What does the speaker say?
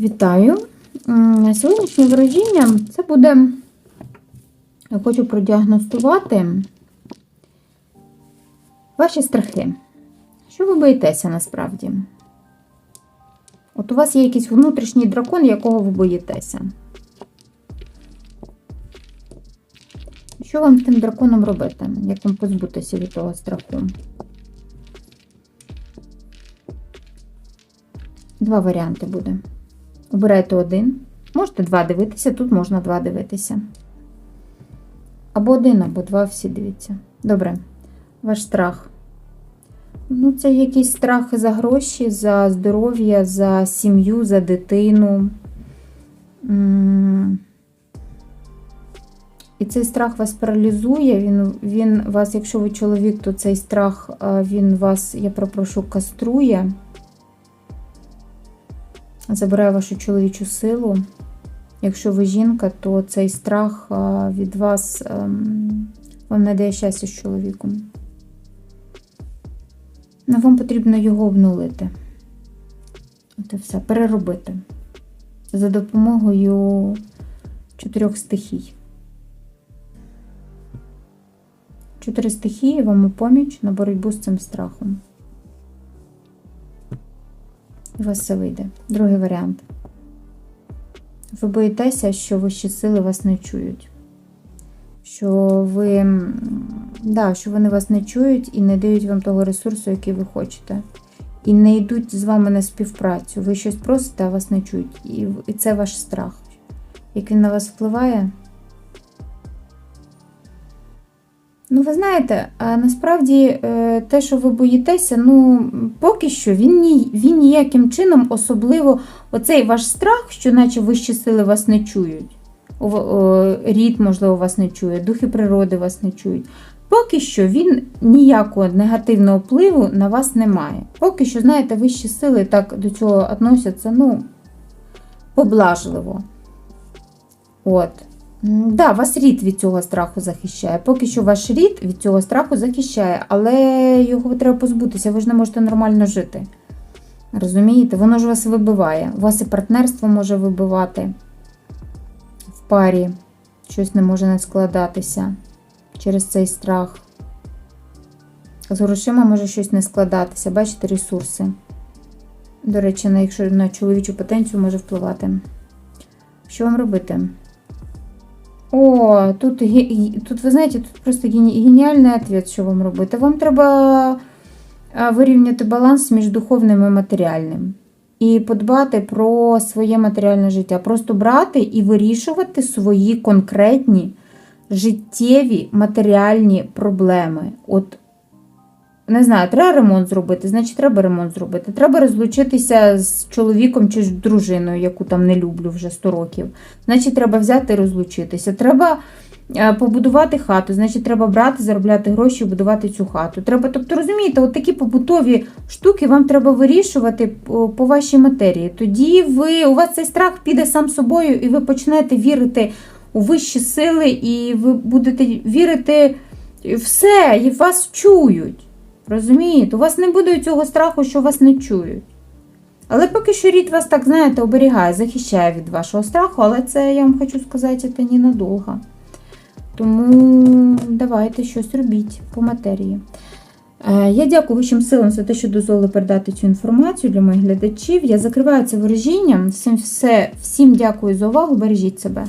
Вітаю! Сьогоднішнє ворожіння це буде, я хочу продіагностувати ваші страхи. Що ви боїтеся насправді? От у вас є якийсь внутрішній дракон, якого ви боїтеся. Що вам з тим драконом робити? Як вам позбутися від того страху? Два варіанти буде. Обирайте один. Можете два дивитися, тут можна два дивитися. Або один, або два всі дивіться. Добре. Ваш страх. Ну, це якийсь страх за гроші, за здоров'я, за сім'ю, за дитину. І цей страх вас паралізує. Він, він вас, якщо ви чоловік, то цей страх він вас, я прошу, каструє забирає вашу чоловічу силу. Якщо ви жінка, то цей страх від вас ем, вам не дає щастя з чоловіком. Ну, вам потрібно його обнулити. От і все, переробити. За допомогою чотирьох стихій. Чотири стихії вам у поміч на боротьбу з цим страхом. У вас все вийде. Другий варіант. Ви боїтеся, що вищі сили вас не чують. Що ви, да, що вони вас не чують і не дають вам того ресурсу, який ви хочете. І не йдуть з вами на співпрацю. Ви щось просите, а вас не чують. І, це ваш страх. Як він на вас впливає? Ну, ви знаєте, насправді е, те, що ви боїтеся, ну поки що він ні, він ніяким чином, особливо оцей ваш страх, що наче вищі сили вас не чують. Рід, можливо, вас не чує, духи природи вас не чують. Поки що він ніякого негативного впливу на вас не має. Поки що, знаєте, вищі сили так до цього відносяться, ну, поблажливо. От. Да, вас рід від цього страху захищає. Поки що ваш рід від цього страху захищає, але його треба позбутися, ви ж не можете нормально жити. Розумієте? Воно ж вас вибиває. У вас і партнерство може вибивати в парі. Щось не може не складатися через цей страх. З грошима може щось не складатися. Бачите, ресурси. До речі, на, якщо на чоловічу потенцію може впливати. Що вам робити? О, тут, тут, ви знаєте, тут просто гені- геніальний ответ, що вам робити. Вам треба вирівняти баланс між духовним і матеріальним. І подбати про своє матеріальне життя. Просто брати і вирішувати свої конкретні життєві матеріальні проблеми. От, не знаю, треба ремонт зробити, значить, треба ремонт зробити. Треба розлучитися з чоловіком чи з дружиною, яку там не люблю вже 100 років. Значить, треба взяти і розлучитися. Треба е, побудувати хату, значить, треба брати, заробляти гроші, і будувати цю хату. Треба, тобто, розумієте, от такі побутові штуки вам треба вирішувати по, по вашій матерії. Тоді ви, у вас цей страх піде сам собою, і ви почнете вірити у вищі сили, і ви будете вірити все, і вас чують. Розумієте? У вас не буде цього страху, що вас не чують. Але поки що рід вас так, знаєте, оберігає, захищає від вашого страху, але це, я вам хочу сказати, це ненадовго. Тому давайте щось робіть по матерії. Е, Я дякую вищим силам за те, що дозволили передати цю інформацію для моїх глядачів. Я закриваю це ворожінням. Всім, все, всім дякую за увагу. Бережіть себе.